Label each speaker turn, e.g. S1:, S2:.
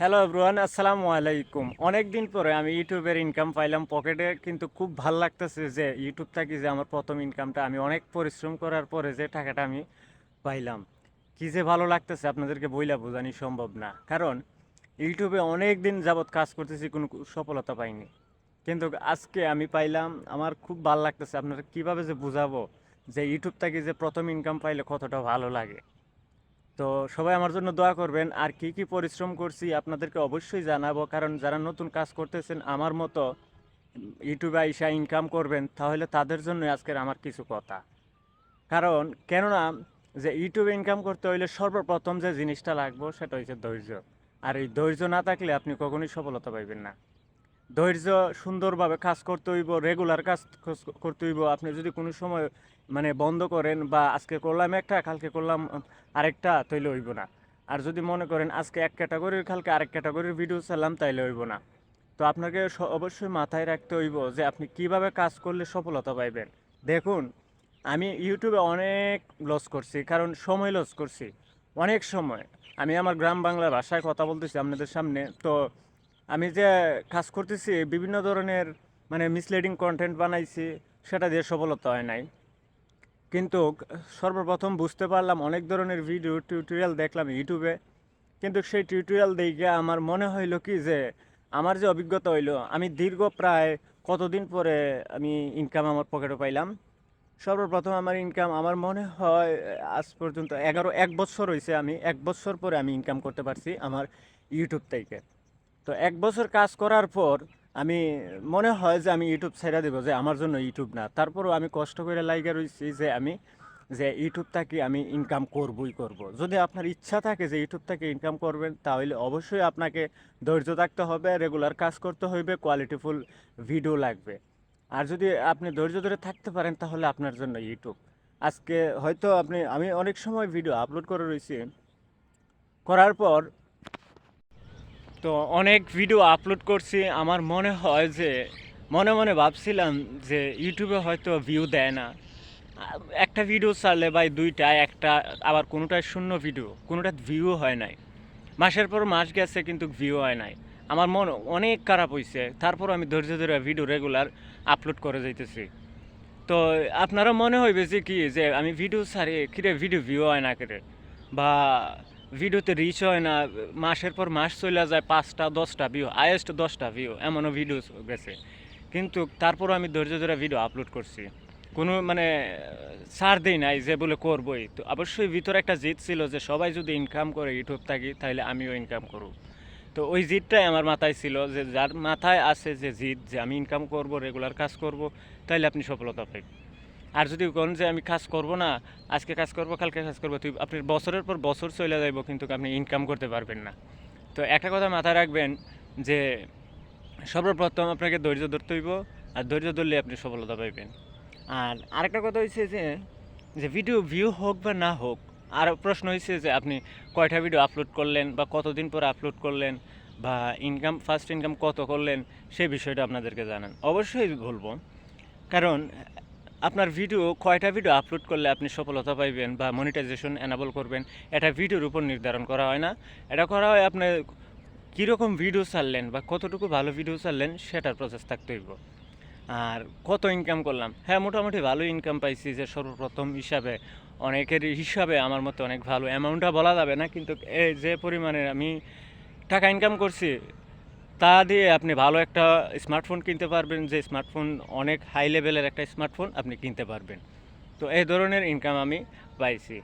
S1: Hello everyone আসসালামু আলাইকুম অনেক দিন পরে আমি ইউটিউবের ইনকাম পাইলাম। পকেটে কিন্তু খুব ভালো লাগতেছে যে ইউটিউব থাকি যে আমার প্রথম ইনকামটা আমি অনেক পরিশ্রম করার পরে যে টাকাটা আমি পাইলাম। কি যে ভালো লাগতেছে, আপনাদেরকে বইলা বোঝানি সম্ভব না। কারণ ইউটিউবে অনেক দিন যাবৎ কাজ করতেছি, কোনো সফলতা পাইনি। কিন্তু আজকে আমি পাইলাম, আমার খুব ভালো লাগতেছে। আপনারা কীভাবে যে বুঝাবো যে ইউটিউব থেকে যে প্রথম ইনকাম পাইলে কতটা ভালো লাগে। তো সবাই আমার জন্য দোয়া করবেন। আর কি কি পরিশ্রম করছি আপনাদেরকে অবশ্যই জানাব। কারণ যারা নতুন কাজ করতেছেন, আমার মতো ইউটিউবে আইসা ইনকাম করবেন, তাহলে তাদের জন্য আজকের আমার কিছু কথা। কারণ কেননা যে ইউটিউবে ইনকাম করতে হইলে সর্বপ্রথম যে জিনিসটা লাগবো, সেটা হচ্ছে ধৈর্য। আর এই ধৈর্য না থাকলে আপনি কখনোই সফলতা পাইবেন না। ধৈর্য সুন্দরভাবে কাজ করতে হইব রেগুলার কাজ করতে হইব। আপনি যদি কোনো সময় মানে বন্ধ করেন বা আজকে করলাম একটা, কালকে করলাম আরেকটা, তাইলে হইব না। আর যদি মনে করেন আজকে এক ক্যাটাগরির কালকে আরেক ক্যাটাগরির ভিডিও চালাম তাইলে হইব না। তো আপনাকে অবশ্যই মাথায় রাখতে হইব যে আপনি কীভাবে কাজ করলে সফলতা পাইবেন। দেখুন, আমি ইউটিউবে অনেক লস করছি, কারণ সময় লস করছি। অনেক সময়। আমি আমার গ্রাম বাংলা ভাষায় কথা বলতেছি আপনাদের সামনে, তো আমি যে কাজ করতেছি, বিভিন্ন ধরনের মানে মিসলিডিং কন্টেন্ট বানাইছি, সেটা দিয়ে সফলতা হয় নাই। কিন্তু সর্বপ্রথম বুঝতে পারলাম অনেক ধরনের ভিডিও টিউটোরিয়াল দেখলাম ইউটিউবে কিন্তু সেই টিউটোরিয়াল দেখে আমার মনে হইল কি যে, আমার যে অভিজ্ঞতা হইল, আমি দীর্ঘ প্রায় কতদিন পরে আমি ইনকাম আমার পকেটে পাইলাম। সর্বপ্রথম আমার ইনকাম আমার মনে হয় আজ পর্যন্ত এগারো, এক বছর হয়েছে আমি, এক বছর পরে আমি ইনকাম করতে পারছি আমার ইউটিউব থেকে। তো এক বছর কাজ করার পর আমি, মনে হয় যে আমি ইউটিউব ছেড়ে দেবো, যে আমার জন্য ইউটিউব না। তারপরও আমি কষ্ট করে লাইগা রয়েছি যে আমি, যে ইউটিউব থেকে আমি ইনকাম করবই করব। যদি আপনার ইচ্ছা থাকে যে ইউটিউব থেকে ইনকাম করবেন, তাহলে অবশ্যই আপনাকে ধৈর্য থাকতে হবে রেগুলার কাজ করতে হবে কোয়ালিটিফুল ভিডিও লাগবে। আর যদি আপনি ধৈর্য ধরে থাকতে পারেন, তাহলে আপনার জন্য ইউটিউব। আজকে হয়তো আপনি, আমি অনেক সময় ভিডিও আপলোড করে রয়েছি করার পর তো অনেক ভিডিও আপলোড করছি। আমার মনে হয় যে, মনে মনে ভাবছিলাম যে ইউটিউবে হয়তো ভিউ দেয় না। একটা ভিডিও ছাড়লে ভাই দুইটা, একটা আবার কোনোটায় শূন্য ভিডিও কোনোটা ভিউ হয় নাই। মাসের পর মাস গেছে কিন্তু ভিউ হয় নাই। আমার মন অনেক খারাপ হয়েছে তারপর আমি ধৈর্য ধরে ভিডিও রেগুলার আপলোড করে যাইতেছি। তো আপনারা মনে হইবে যে কি, যে আমি ভিডিও ছাড়ি, কিরে ভিডিও ভিউ হয় না করে? বা ভিডিওতে রিচ হয় না, মাসের পর মাস চলে যায় পাঁচটা, দশটা ভিউ হায়েস্ট দশটা ভিউ এমনও ভিডিও গেছে। কিন্তু তারপরও আমি ধৈর্য ধরে ভিডিও আপলোড করছি। কোনো মানে ছাড় দিই নাই যে বলে করবই। তো অবশ্যই ভিতরে একটা জিত ছিল যে সবাই যদি ইনকাম করে ইউটিউব থাকি তাহলে আমিও ইনকাম করব তো ওই জিতটাই আমার মাথায় ছিল যে যার মাথায় আছে যে জিত যে আমি ইনকাম করব রেগুলার কাজ করব তাহলে আপনি সফলতা পাবেন আর যদি কোন যে আমি কাজ করব না, আজকে কাজ করব, কালকে কাজ করব, তুই আপনি বছরের পর বছর চলে যাইব, কিন্তু আপনি ইনকাম করতে পারবেন না। তো একটা কথা মাথায় রাখবেন যে, সর্বপ্রথম আপনাকে ধৈর্য ধরতে হইব, আর ধৈর্য ধরলে আপনি সফলতা পাইবেন। আর আরেকটা কথা হয়েছে যে যে ভিডিও ভিউ হোক বা না হোক, আর প্রশ্ন হয়েছে যে আপনি কয়টা ভিডিও আপলোড করলেন, বা কতদিন পর আপলোড করলেন, বা ইনকাম ফার্স্ট ইনকাম কত করলেন সেই বিষয়টা আপনাদেরকে জানান। অবশ্যই বলব কারণ আপনার ভিডিও কয়টা ভিডিও আপলোড করলে আপনি সফলতা পাইবেন বা মনিটাইজেশন এনাবল করবেন, এটা ভিডিওর উপর নির্ধারণ করা হয় না। এটা করা হয় আপনার কীরকম ভিডিও ছাড়লেন বা কতটুকু ভালো ভিডিও ছাড়লেন সেটার প্রসেস থাকতে হইব। আর কত ইনকাম করলাম? হ্যাঁ মোটামুটি ভালো ইনকাম পাইছি যে সর্বপ্রথম হিসাবে, অনেকের হিসাবে আমার মতে অনেক ভালো অ্যামাউন্টটা বলা যাবে না, কিন্তু যে পরিমাণে আমি টাকা ইনকাম করছি তা দিয়ে আপনি ভালো একটা স্মার্টফোন কিনতে পারবেন, যে স্মার্টফোন অনেক হাই লেভেলের একটা স্মার্টফোন আপনি কিনতে পারবেন। তো এই ধরনের ইনকাম আমি পাইছি।